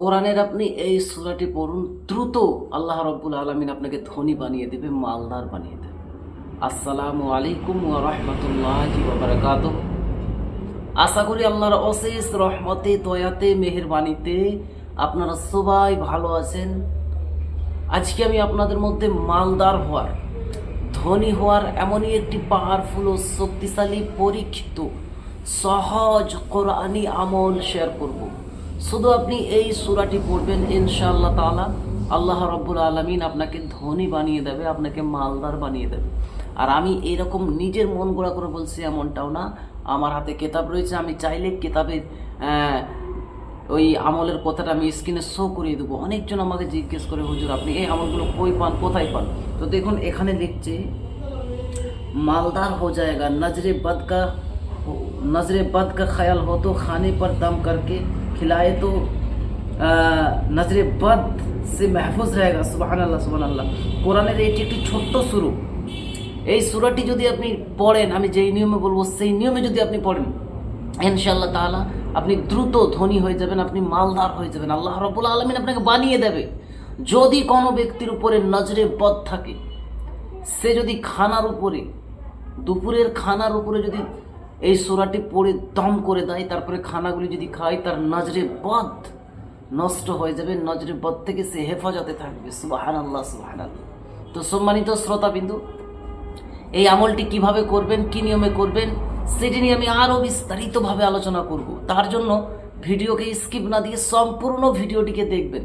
কোরআনের আপনি এই সূরাটি পড়ুন, দ্রুত আল্লাহ রব্বুল আলমিন আপনাকে ধনী বানিয়ে দেবে, মালদার বানিয়ে দেবে। আসসালামু আলাইকুম ওয়া আশা করি আল্লাহর অশেষ রহমতে, দয়াতে, মেহেরবানিতে আপনারা সবাই ভালো আছেন। আজকে আমি আপনাদের মধ্যে মালদার হওয়ার, ধনী হওয়ার এমনই একটি পাওয়ারফুল ও শক্তিশালী পরীক্ষিত সহজ কোরআনি আমল শেয়ার করব। শুধু আপনি এই সুরাটি পড়বেন, ইনশাআল্লাহ তালা আল্লাহ রব্বুল আলমিন আপনাকে ধনী বানিয়ে দেবে, আপনাকে মালদার বানিয়ে দেবে। আর আমি এরকম নিজের মন গোড়া করে বলছি এমনটাও না। আমার হাতে কেতাব রয়েছে, আমি চাইলে কেতাবের ওই আমলের কথাটা আমি স্ক্রিনে শো করিয়ে দেবো। অনেকজন আমাকে জিজ্ঞেস করে, হুজুর, আপনি এই আমলগুলো কই পান? কোথায় পান? তো দেখুন, এখানে লিখছে, মালদার হো জায়গা, নজরে বদকা নজরে বদকা খেয়াল হতো খানে পর দম করকে खिलाए तो নজরে বদ সে মেহফুজ রয়েগা সুবাহান আল্লাহ সুবাহ আল্লাহ কোরআনের এটি একটি ছোট্ট সুরু এই সুরাটি যদি আপনি পড়েন, আমি যেই নিয়মে বলব, সেই নিয়মে যদি আপনি পড়েন, ইনশাআল্লাহ তালা আপনি দ্রুত ধনী হয়ে যাবেন, আপনি মালদার হয়ে যাবেন। আল্লাহ রবুল্লা আলমিন আপনাকে বানিয়ে দেবে। যদি কোনো ব্যক্তির উপরে নজরে বদ থাকে, সে যদি খানার উপরে, দুপুরের খানার উপরে যদি এই সোরাটি পড়ে দম করে দেয়, তারপরে খানাগুলি যদি খায়, তার নজরে বদ নষ্ট হয়ে যাবে, নজরে বদ থেকে সে হেফাজতে থাকবে। সুবাহান আল্লাহ সুবাহান আল্লাহ তো সম্মানিত শ্রোতাবিন্দু, এই আমলটি কীভাবে করবেন, কি নিয়মে করবেন, সেটি নিয়ে আমি আরও বিস্তারিতভাবে আলোচনা করব। তার জন্য ভিডিওকে স্কিপ না দিয়ে সম্পূর্ণ ভিডিওটিকে দেখবেন।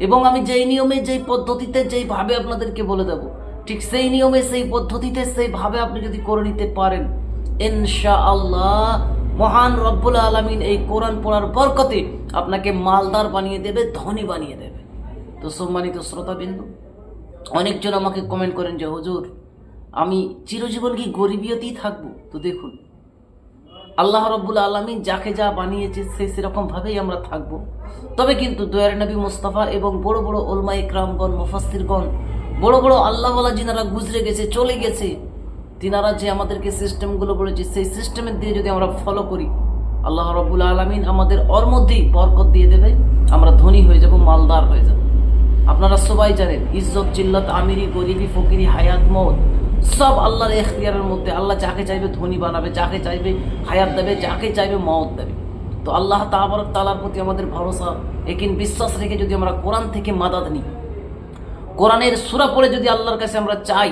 এবং আমি যেই নিয়মে, যেই পদ্ধতিতে, যেইভাবে আপনাদেরকে বলে দেব, ঠিক সেই নিয়মে, সেই পদ্ধতিতে, সেইভাবে আপনি যদি করে নিতে পারেন ইনশা আল্লাহ মহান রব্বুল আলমিন এই কোরআন পড়ার বরকতে আপনাকে মালদার বানিয়ে দেবে, ধনী বানিয়ে দেবে। তো সম্মানিত শ্রোতাবিন্দু, অনেকজন আমাকে কমেন্ট করেন যে, হজুর, আমি চিরজীবন কি গরিবিয়তেই থাকব? তো দেখুন, আল্লাহ রব্বুল আলমী যাকে যা বানিয়েছে সে সেরকমভাবেই আমরা থাকব। তবে কিন্তু দয়ার নবী মুস্তাফা এবং বড় বড় ওলমা ইকরামগণ মুফাস্তিরগণ বড় বড় আল্লাহওয়ালা যিনারা গুজরে গেছে, চলে গেছে তিনারা যে আমাদেরকে সিস্টেমগুলো বলেছে, সেই সিস্টেমের দিয়ে যদি আমরা ফলো করি, আল্লাহ রব্বুল আলমিন আমাদের ওর মধ্যেই বরকত দিয়ে দেবে, আমরা ধনী হয়ে যাব, মালদার হয়ে যাব। আপনারা সবাই জানেন, ইজ্জত জিল্লত আমিরি, গরিবি, ফকিরি, হায়াত মত সব আল্লাহর এখতিয়ারের মধ্যে আল্লাহ যাকে চাইবে ধনী বানাবে, যাকে চাইবে হায়াত দেবে, যাকে চাইবে মত দেবে। তো আল্লাহ তাবরক তালার প্রতি আমাদের ভরসা, একিন বিশ্বাস রেখে যদি আমরা কোরআন থেকে মাদাত নিই, কোরআনের সুরা পড়ে যদি আল্লাহর কাছে আমরা চাই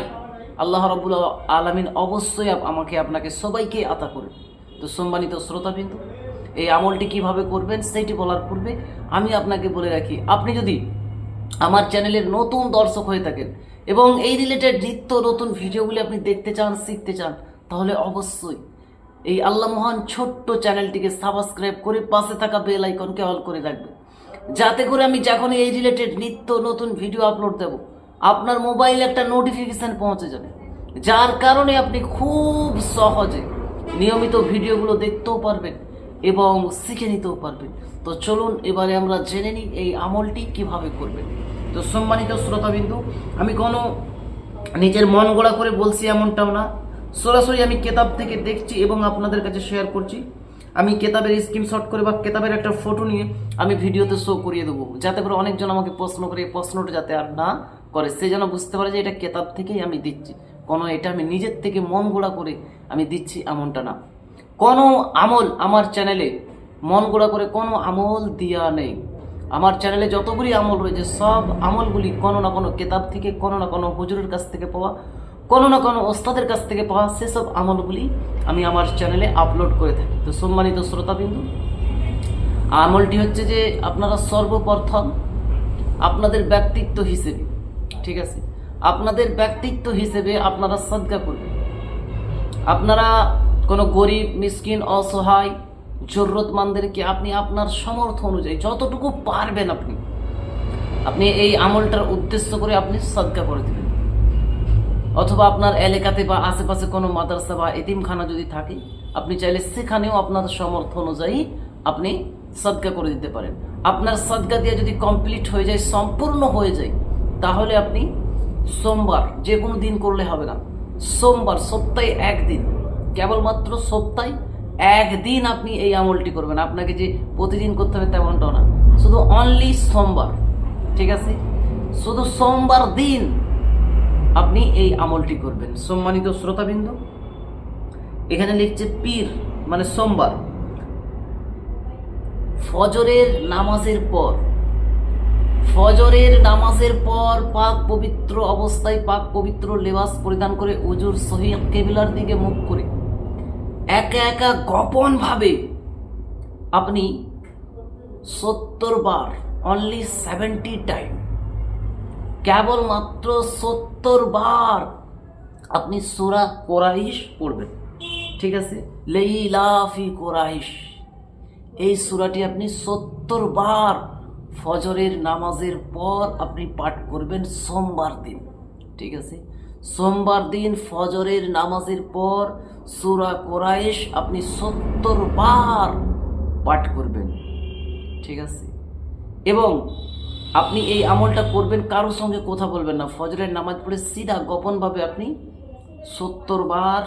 আল্লাহ রব্বুল আলমিন অবশ্যই আমাকে আপনাকে সবাইকে আতা করবে তো সম্মানিত শ্রোতাবিন্দু, এই আমলটি কীভাবে করবেন সেইটি বলার পূর্বে আমি আপনাকে বলে রাখি, আপনি যদি আমার চ্যানেলের নতুন দর্শক হয়ে থাকেন এবং এই রিলেটেড নিত্য নতুন ভিডিওগুলি আপনি দেখতে চান, শিখতে চান, তাহলে অবশ্যই এই আল্লাহ মহান ছোট্ট চ্যানেলটিকে সাবস্ক্রাইব করে পাশে থাকা বেল আইকনকে অল করে রাখবেন। যাতে করে আমি যখনই এই রিলেটেড নিত্য নতুন ভিডিও আপলোড দেব আপনার মোবাইলে একটা নোটিফিকেশান পৌঁছে যাবে। যার কারণে আপনি খুব সহজে নিয়মিত ভিডিওগুলো দেখতেও পারবেন এবং শিখে নিতেও পারবেন। তো চলুন, এবারে আমরা জেনে নিই এই আমলটি কীভাবে করবেন। তো সম্মানিত শ্রোতাবিন্দু, আমি কোনো নিজের মন গড়া করে বলছি এমনটাও না। সরাসরি আমি কেতাব থেকে দেখছি এবং আপনাদের কাছে শেয়ার করছি। আমি কেতাবের স্ক্রিনশট করে বা কেতাবের একটা ফটো নিয়ে আমি ভিডিওতে শো করিয়ে দেবো। যাতে করে অনেকজন আমাকে প্রশ্ন করে, এই প্রশ্নটা যাতে আর না করে, সে যেন বুঝতে পারে যে এটা কেতাব থেকেই আমি দিচ্ছি। কোনো এটা আমি নিজের থেকে মন গোড়া করে আমি দিচ্ছি এমনটা না। কোনো আমল আমার চ্যানেলে মন গোড়া করে কোনো আমল দেওয়া নেই। আমার চ্যানেলে যতগুলি আমল রয়েছে, সব আমলগুলি কোনো না কোনো কেতাব থেকে, কোনো না কোনো হুজুরের কাছ থেকে পাওয়া, কোনো না কোনো ওস্তাদের কাছ থেকে পাওয়া সেসব আমলগুলি আমি আমার চ্যানেলে আপলোড করে থাকি। তো সম্মানিত শ্রোতাবিন্দু, আমলটি হচ্ছে যে আপনারা সর্বপ্রথম আপনাদের ব্যক্তিত্ব হিসেবে ঠিক আছে? আপনাদের ব্যক্তিত্ব হিসেবে আপনারা সদ্গা করবেন। আপনারা কোনো গরিব, মিসকিন, অসহায়, জরুরতমানদেরকে আপনি আপনার সমর্থ অনুযায়ী যতটুকু পারবেন আপনি আপনি এই আমলটার উদ্দেশ্য করে আপনি সদকা করে দেবেন। অথবা আপনার এলাকাতে বা আশেপাশে কোনো মাদ্রাসা বা এতিমখানা যদি থাকে, আপনি চাইলে সেখানেও আপনার সমর্থ অনুযায়ী আপনি সদকা করে দিতে পারেন। আপনার সদকা দিয়ে যদি কমপ্লিট হয়ে যায়, সম্পূর্ণ হয়ে যায় তাহলে আপনি সোমবার, যে কোনো দিন করলে হবে না। সোমবার, সপ্তাহে একদিন। কেবলমাত্র সপ্তাহে একদিন আপনি এই আমলটি করবেন। আপনাকে যে প্রতিদিন করতে হবে তেমনটাও না। শুধু অনলি সোমবার, ঠিক আছে? শুধু সোমবার দিন আপনি এই আমলটি করবেন। সম্মানিত শ্রোতাবৃন্দ, এখানে লিখছে পীর মানে সোমবার। ফজরের নামাজের পর ফজরের নামাজের পর পাক পবিত্র অবস্থায় পাক পবিত্র লেবাস পরিধান করে উজুর সহি কেবিলার দিকে মুখ করে একা একা গোপন ভাবে আপনি সত্তর বার অনলি সেভেন্টি টাইম কেবলমাত্র সত্তর বার আপনি সুরা কোরাইশ পড়বেন। ঠিক আছে? লেইলাফি কোরাইশ। এই সুরাটি আপনি সত্তর বার ফজরের নামাজের পর আপনি পাঠ করবেন সোমবার দিন, ঠিক আছে? সোমবার দিন ফজরের নামাজের পর সুরা কোরাইশ আপনি সত্তর বার পাঠ করবেন, ঠিক আছে? এবং আপনি এই আমলটা করবেন কারোর সঙ্গে কথা বলবেন না। ফজরের নামাজ পড়ে সিধা গোপনভাবে আপনি সত্তর বার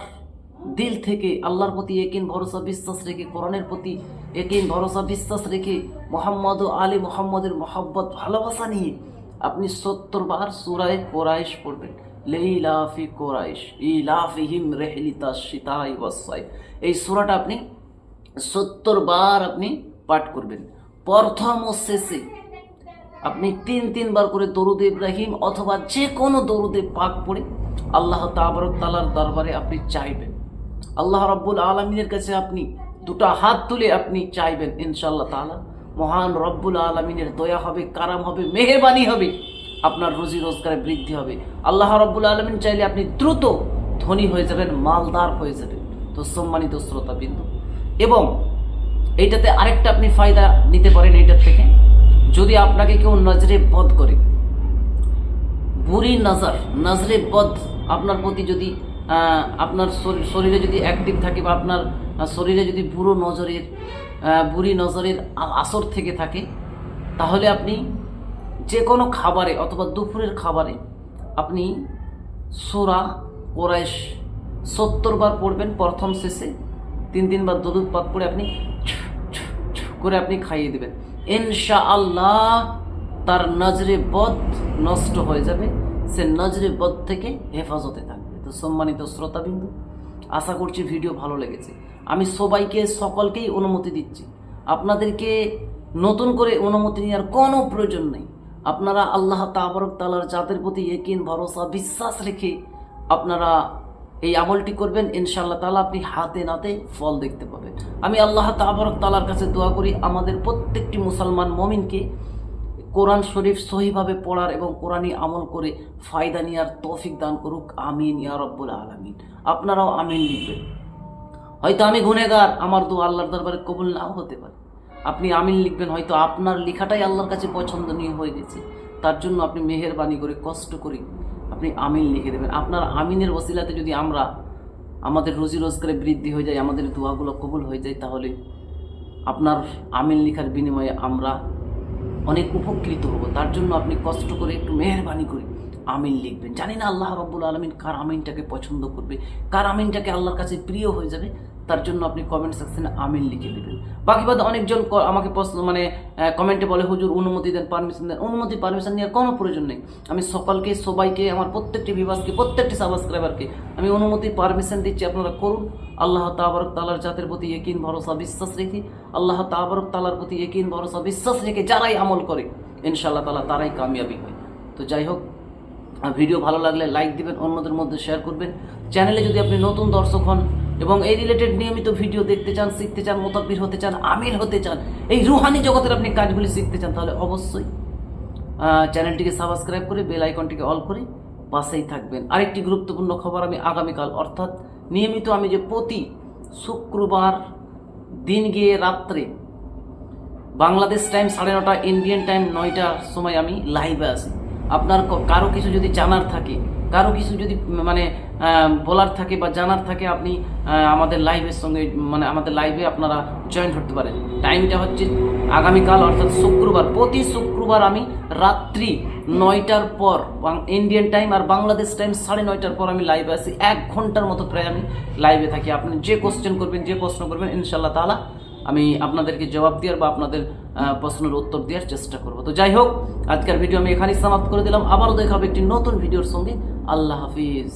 দিল থেকে আল্লাহর প্রতি একিন ভরসা, বিশ্বাস রেখে কোরআনের প্রতি একিন ভরসা বিশ্বাস রেখে মোহাম্মদ ও আলী মোহাম্মদের মহাব্বত, ভালোবাসা নিয়ে আপনি সত্তর বার সুরায় কোরাইশ পড়বেন। লেইলাফি কোরাইশ, ইলাফিহিম রেহলিতা সীতাই ওয়াসাই এই সুরাটা আপনি সত্তর বার আপনি পাঠ করবেন। প্রথম ও শেষে আপনি তিন তিনবার করে দরুদ ইব্রাহিম অথবা যে কোনো দরুদে পাক পড়ে আল্লাহ তাবরক তালার দরবারে আপনি চাইবেন। আল্লাহ রব্বুল আলমিনের কাছে আপনি দুটা হাত তুলে আপনি চাইবেন ইনশাল্লাহ তাআলা। মহান রব্বুল আলমিনের দয়া হবে, কারাম হবে, মেহরবানি হবে, আপনার রুজি রোজগারে বৃদ্ধি হবে। আল্লাহ রব্বুল আলমিন চাইলে আপনি দ্রুত ধনী হয়ে যাবেন, মালদার হয়ে যাবেন। তো সম্মানিত শ্রোতা বিন্দু এবং এইটাতে আরেকটা আপনি ফায়দা নিতে পারেন এইটার থেকে, যদি আপনাকে কেউ নজরে বধ করে, বুড়ি নজর, নজরে বধ আপনার প্রতি যদি আপনার শরী- শরীরে যদি অ্যাক্টিভ থাকে বা আপনার শরীরে যদি বুড়ো নজরের বুড়ি নজরের আসর থেকে থাকে, তাহলে আপনি যে কোনো খাবারে অথবা দুপুরের খাবারে আপনি সোরা কোরাইশ সত্তর বার পড়বেন প্রথম শেষে, তিন তিনবার দরুদ পাত পড়ে আপনি করে আপনি খাইয়ে দেবেন। ইনশা আল্লাহ তার নজরে বদ নষ্ট হয়ে যাবে, সে নজরে বদ থেকে হেফাজতে থাকবে। তো সম্মানিত শ্রোতাবিন্দু, আশা করছি ভিডিও ভালো লেগেছে। আমি সবাইকে, সকলকেই অনুমতি দিচ্ছি। আপনাদেরকে নতুন করে অনুমতি নেওয়ার কোনো প্রয়োজন নেই। আপনারা আল্লাহ তাবরক তালার জাতের প্রতি একিন ভরসা, বিশ্বাস রেখে আপনারা এই আমলটি করবেন। ইনশাআল্লাহ তালা আপনি হাতে নাতে ফল দেখতে পাবেন। আমি আল্লাহ তাবরক তালার কাছে দোয়া করি, আমাদের প্রত্যেকটি মুসলমান মমিনকে কোরআন শরীফ সহিভাবে পড়ার এবং কোরআনী আমল করে ফায়দা নেওয়ার তৌফিক দান করুক। আমিন ইয়া রব্বুল আলমিন। আপনারাও আমিন লিখবেন। হয়তো আমি গুনেগার আমার দু আল্লাহর দরবারে কবুল নাও হতে পারে। আপনি আমিন লিখবেন, হয়তো আপনার লেখাটাই আল্লাহর কাছে পছন্দনীয় হয়ে গেছে। তার জন্য আপনি মেহেরবানি করে, কষ্ট করে আপনি আমিন লিখে দেবেন। আপনার আমিনের ওসিলাতে যদি আমরা আমাদের রুজি রোজগারে বৃদ্ধি হয়ে যায়, আমাদের দোয়াগুলো কবুল হয়ে যায়, তাহলে আপনার আমিন লেখার বিনিময়ে আমরা অনেক উপকৃত হব। তার জন্য আপনি কষ্ট করে একটু মেহরবানি করে আমিন লিখবেন। জানি না আল্লাহ রব্বুল আলমিন কার আমিনটাকে পছন্দ করবে, কার আমিনটাকে আল্লাহর কাছে প্রিয় হয়ে যাবে, তার জন্য আপনি কমেন্ট সেকশনে আমিন লিখে দেবেন। বাকি বাদ অনেকজন আমাকে প্রশ্ন মানে কমেন্টে বলে, হুজুর, অনুমতি দেন পারমিশন দেন। অনুমতি পারমিশন নেওয়ার কোনো প্রয়োজন নেই। আমি সকলকে, সবাইকে, আমার প্রত্যেকটি বিভাগকে প্রত্যেকটি সাবস্ক্রাইবারকে আমি অনুমতি পারমিশন দিচ্ছি, আপনারা করুন। আল্লাহ তাবরক তালার জাতের প্রতি একিন ভরসা, বিশ্বাস রেখে, আল্লাহ তাবরক তালার প্রতি একিন ভরসা, বিশ্বাস রেখে যারাই আমল করে, ইনশাআল্লাহ তালা তারাই কামিয়াবি হয়। তো যাই হোক ভিডিও ভালো লাগলে লাইক দিবেন, অন্যদের মধ্যে শেয়ার করবেন। চ্যানেলে যদি আপনি নতুন দর্শক হন এবং এই রিলেটেড নিয়মিত ভিডিও দেখতে চান, শিখতে চান, মোতাব্বির হতে চান, আমির হতে চান, এই রুহানি জগতের আপনি কাজগুলি শিখতে চান, তাহলে অবশ্যই চ্যানেলটিকে সাবস্ক্রাইব করে বেল আইকনটিকে অল করে পাশেই থাকবেন। আরেকটি গুরুত্বপূর্ণ খবর আমি আগামীকাল, অর্থাৎ নিয়মিত আমি যে প্রতি শুক্রবার দিন গিয়ে রাত্রে বাংলাদেশ টাইম সাড়ে নটা ইন্ডিয়ান টাইম নয়টার সময় আমি লাইভে আসি আপনার কারও কিছু যদি জানার থাকে, কারও কিছু যদি মানে বলার থাকে বা জানার থাকে, আপনি আমাদের লাইভের সঙ্গে মানে আমাদের লাইভে আপনারা জয়েন করতে পারেন। টাইমটা হচ্ছে আগামীকাল, অর্থাৎ শুক্রবার। প্রতি শুক্রবার আমি রাত্রি নয়টার পর ইন্ডিয়ান টাইম আর বাংলাদেশ টাইম সাড়ে নয়টার পর আমি লাইভে আসি এক ঘণ্টার মতো প্রায় আমি লাইভে থাকি। আপনি যে কোশ্চেন করবেন, যে প্রশ্ন করবেন ইনশাল্লাহ তাআলা আমি আপনাদেরকে জবাব দেওয়ার বা আপনাদের প্রশ্নের উত্তর দেওয়ার চেষ্টা করব। তো যাই হোক, আজকের ভিডিও আমি এখানেই সমাপ্ত করে দিলাম। আবারও দেখাবো একটি নতুন ভিডিওর সঙ্গে। আল্লাহ হাফিজ।